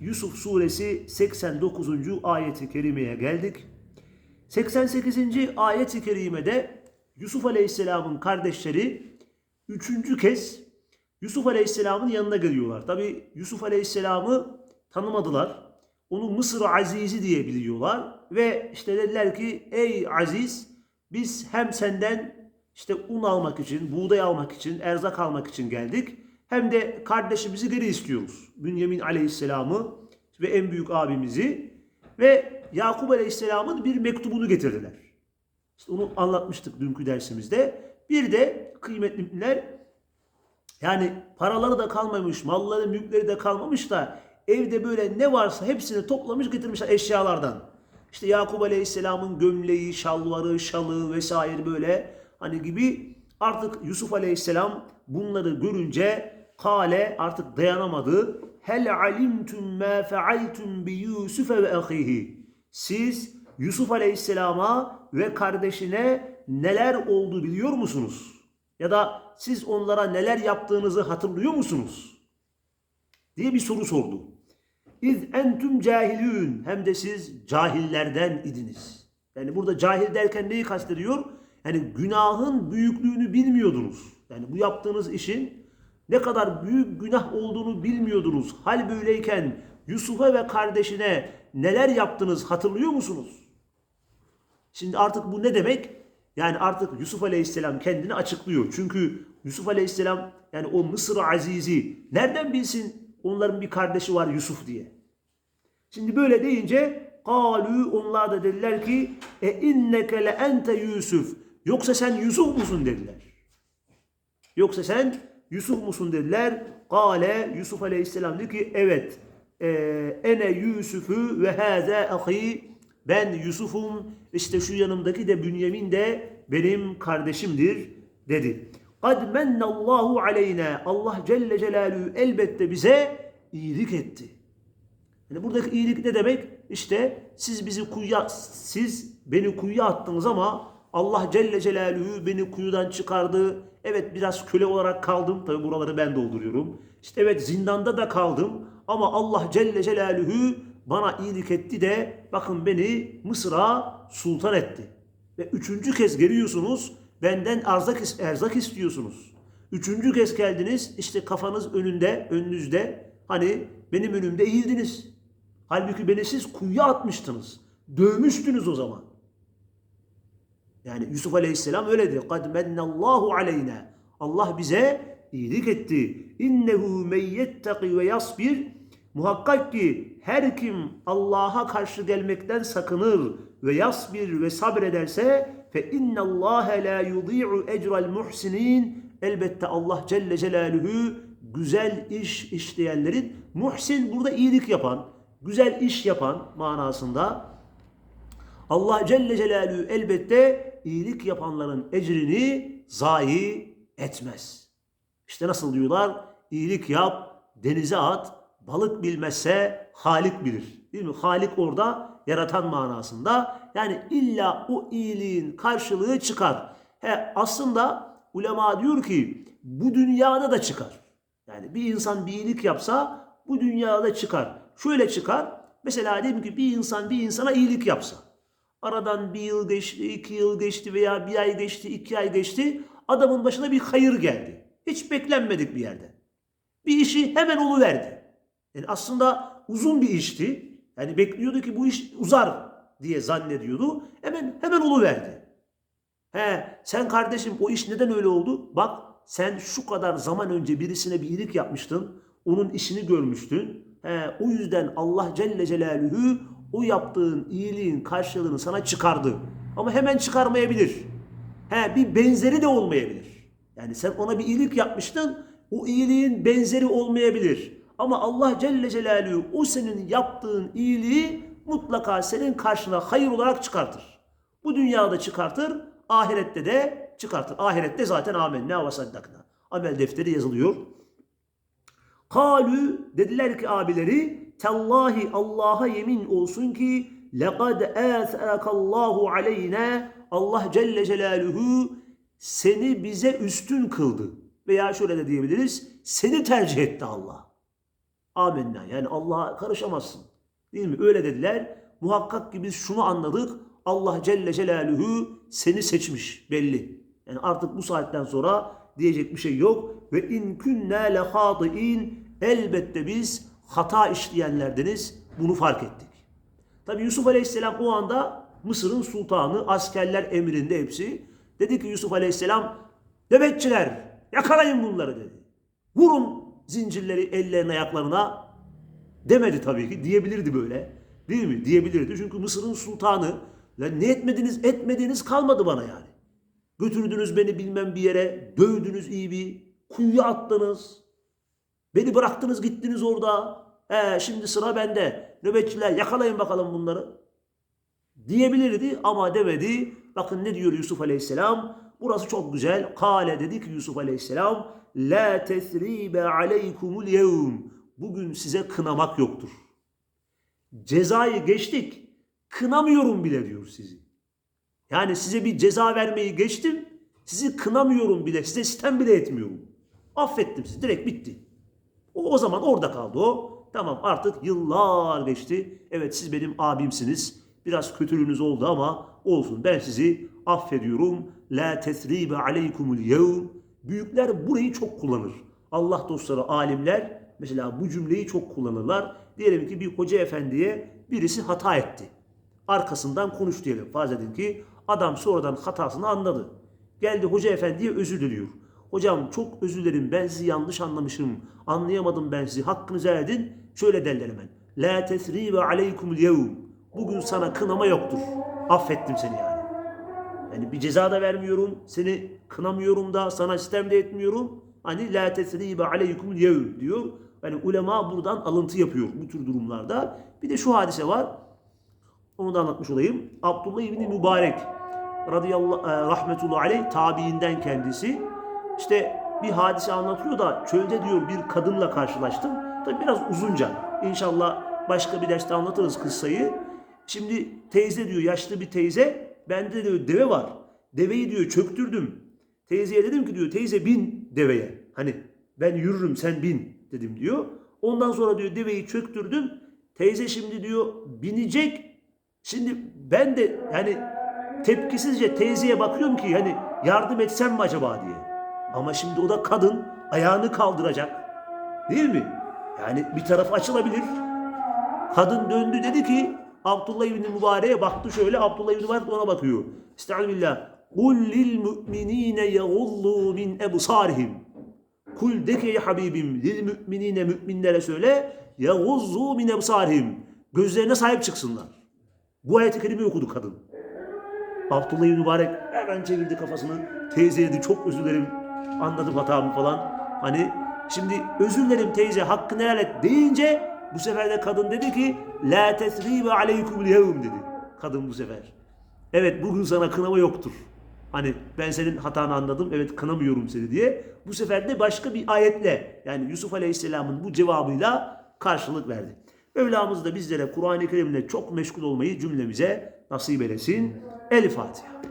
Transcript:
Yusuf suresi 89. ayeti kerimeye geldik. 88. ayeti kerimede Yusuf aleyhisselamın kardeşleri üçüncü kez Yusuf aleyhisselamın yanına geliyorlar. Tabi Yusuf aleyhisselamı tanımadılar. Onu Mısır Azizi diye biliyorlar. Ve işte dediler ki ey Aziz biz hem senden işte un almak için, buğday almak için, erzak almak için geldik. Hem de kardeşimizi geri istiyoruz. Bünyamin Aleyhisselam'ı ve en büyük abimizi ve Yakup Aleyhisselam'ın bir mektubunu getirdiler. İşte onu anlatmıştık dünkü dersimizde. Bir de kıymetli müminler yani paraları da kalmamış, malları, mülkleri de kalmamış da evde böyle ne varsa hepsini toplamış getirmişler eşyalardan. İşte Yakup Aleyhisselam'ın gömleği, şalvarı, şalı vesaire böyle hani gibi artık Yusuf Aleyhisselam bunları görünce kale artık dayanamadı. Hel alimtum ma fealtum bi Yusuf ve ahihi. Siz Yusuf Aleyhisselam'a ve kardeşine neler oldu biliyor musunuz? Ya da siz onlara neler yaptığınızı hatırlıyor musunuz? diye bir soru sordu. İz entüm cahilün hem de siz cahillerden idiniz. Yani burada cahil derken neyi kastediyor? Yani günahın büyüklüğünü bilmiyordunuz. Yani bu yaptığınız işin ne kadar büyük günah olduğunu bilmiyordunuz. Hal böyleyken Yusuf'a ve kardeşine neler yaptınız hatırlıyor musunuz? Şimdi artık bu ne demek? Yani artık Yusuf Aleyhisselam kendini açıklıyor. Çünkü Yusuf Aleyhisselam yani o Mısır Azizi nereden bilsin onların bir kardeşi var Yusuf diye. Şimdi böyle deyince kalu onlar da dediler ki e inneke le ente Yusuf. Yoksa sen Yusuf musun dediler. Yoksa sen Yusuf musun dediler. Kale Yusuf Aleyhisselam dedi ki evet e, ene Yusuf'u ve hâzâ ahi ben Yusuf'um işte şu yanımdaki de Bünyamin de benim kardeşimdir dedi. Kad mennallahu aleyna Allah Celle Celaluhu elbette bize iyilik etti. Yani buradaki iyilik ne demek? İşte siz bizi kuyuya, siz beni kuyuya attınız ama Allah Celle Celaluhu beni kuyudan çıkardı. Evet biraz köle olarak kaldım. Tabi buraları ben dolduruyorum. İşte evet zindanda da kaldım. Ama Allah Celle Celaluhu bana iyilik etti de bakın beni Mısır'a sultan etti. Ve üçüncü kez geliyorsunuz benden erzak, erzak istiyorsunuz. Üçüncü kez geldiniz işte kafanız önünde, önünüzde hani benim önümde eğildiniz. Halbuki beni siz kuyuya atmıştınız. Dövmüştünüz o zaman. Yani Yusuf Aleyhisselam öyle dedi. Kad mennallahu aleyna. Allah bize iyilik etti. İnnehu men yettaki ve yasbir. Muhakkak ki her kim Allah'a karşı gelmekten sakınır ve yasbir ve sabrederse fe innallâhe la yudî'u ecral muhsinin. Elbette Allah Celle Celaluhu güzel iş işleyenlerin muhsin burada iyilik yapan, güzel iş yapan manasında Allah Celle Celaluhu elbette iyilik yapanların ecrini zayi etmez. İşte nasıl diyorlar? İyilik yap, denize at, balık bilmezse Halik bilir. Değil mi? Halik orada yaratan manasında. Yani illa o iyiliğin karşılığı çıkar. He, aslında ulema diyor ki bu dünyada da çıkar. Yani bir insan bir iyilik yapsa bu dünyada çıkar. Şöyle çıkar. Mesela diyelim ki bir insan bir insana iyilik yapsa. Aradan bir yıl geçti, iki yıl geçti veya bir ay geçti, iki ay geçti. Adamın başına bir hayır geldi. Hiç beklenmedik bir yerde. Bir işi hemen oluverdi. Yani aslında uzun bir işti. Yani bekliyordu ki bu iş uzar diye zannediyordu. Hemen hemen oluverdi. He, sen kardeşim o iş neden öyle oldu? Bak sen şu kadar zaman önce birisine bir iyilik yapmıştın. Onun işini görmüştün. He, o yüzden Allah Celle Celaluhu o yaptığın iyiliğin karşılığını sana çıkardı. Ama hemen çıkarmayabilir. He, bir benzeri de olmayabilir. Yani sen ona bir iyilik yapmıştın. O iyiliğin benzeri olmayabilir. Ama Allah Celle Celaluhu o senin yaptığın iyiliği mutlaka senin karşına hayır olarak çıkartır. Bu dünyada çıkartır, ahirette de çıkartır. Ahirette zaten amenna ve saddakna. Amel defteri yazılıyor. Kalu dediler ki abileri Tallahi Allah'a yemin olsun ki lekad Allahu aleyna Allah Celle Celaluhu seni bize üstün kıldı. Veya şöyle de diyebiliriz. Seni tercih etti Allah. Amenna. Yani Allah'a karışamazsın. Değil mi? Öyle dediler. Muhakkak ki biz şunu anladık. Allah Celle Celaluhu seni seçmiş belli. Yani artık bu saatten sonra diyecek bir şey yok. Ve in künne lehâdi'in elbette biz hata işleyenlerdeniz. Bunu fark ettik. Tabi Yusuf Aleyhisselam o anda Mısır'ın sultanı, askerler emrinde hepsi. Dedi ki Yusuf Aleyhisselam, nöbetçiler yakalayın bunları dedi. Vurun zincirleri ellerine ayaklarına demedi tabii ki. Diyebilirdi böyle. Değil mi? Diyebilirdi. Çünkü Mısır'ın sultanı lan ne etmediniz etmediğiniz kalmadı bana yani. Götürdünüz beni bilmem bir yere, dövdünüz iyi bir, kuyuya attınız. Beni bıraktınız gittiniz orada. He, şimdi sıra bende. Nöbetçiler yakalayın bakalım bunları. Diyebilirdi ama demedi. Bakın ne diyor Yusuf Aleyhisselam? Burası çok güzel. Kale dedi ki Yusuf Aleyhisselam. La tesribe aleykumul yevm. Bugün size kınamak yoktur. Cezayı geçtik. Kınamıyorum bile diyor sizi. Yani size bir ceza vermeyi geçtim. Sizi kınamıyorum bile. Size sitem bile etmiyorum. Affettim sizi. Direkt bitti. O, o zaman orada kaldı o. Tamam artık yıllar geçti. Evet siz benim abimsiniz. Biraz kötülüğünüz oldu ama olsun. Ben sizi affediyorum. La tesribe aleykumul yevm. Büyükler burayı çok kullanır. Allah dostları, alimler mesela bu cümleyi çok kullanırlar. Diyelim ki bir hoca efendiye birisi hata etti. Arkasından konuş diyelim. Farz edin ki adam sonradan hatasını anladı. Geldi hoca efendiye özür diliyor. Hocam çok özür dilerim ben sizi yanlış anlamışım. Anlayamadım ben sizi. Hakkınızı edin. Şöyle derler hemen. La tesribe aleykumul yevm. Bugün sana kınama yoktur. Affettim seni yani. Yani bir ceza da vermiyorum. Seni kınamıyorum da sana sistem de etmiyorum. Hani la tesribe aleykumul yevm diyor. Yani ulema buradan alıntı yapıyor bu tür durumlarda. Bir de şu hadise var. Onu da anlatmış olayım. Abdullah İbni Mübarek radıyallahu e, rahmetullahi aleyh tabiinden kendisi. İşte bir hadise anlatıyor da çölde diyor bir kadınla karşılaştım. Tabi biraz uzunca. İnşallah başka bir derste anlatırız kıssayı. Şimdi teyze diyor yaşlı bir teyze. Bende diyor deve var. Deveyi diyor çöktürdüm. Teyzeye dedim ki diyor teyze bin deveye. Hani ben yürürüm sen bin dedim diyor. Ondan sonra diyor deveyi çöktürdüm. Teyze şimdi diyor binecek. Şimdi ben de yani tepkisizce teyzeye bakıyorum ki hani yardım etsem mi acaba diye. Ama şimdi o da kadın ayağını kaldıracak. Değil mi? Yani bir taraf açılabilir. Kadın döndü dedi ki Abdullah İbni Mübarek'e baktı şöyle Abdullah İbni Mübarek ona bakıyor. Estağfirullah. Kul lil mu'minine yagullu min ebsarihim. Kul de ki Habibim lil müminine müminlere söyle yaguzzu min ebsarihim. Gözlerine sahip çıksınlar. Bu ayet-i kerimeyi okudu kadın. Abdullah İbni Mübarek hemen çevirdi kafasını. Teyze dedi çok özür dilerim anladım hatamı falan. Hani şimdi özür dilerim teyze hakkını helal et deyince bu sefer de kadın dedi ki La tesribe aleykumul yevm dedi. Kadın bu sefer. Evet bugün sana kınama yoktur. Hani ben senin hatanı anladım evet kınamıyorum seni diye. Bu sefer de başka bir ayetle yani Yusuf Aleyhisselam'ın bu cevabıyla karşılık verdi. Mevlamız da bizlere Kur'an-ı Kerim'le çok meşgul olmayı cümlemize nasip eylesin. El Fatiha.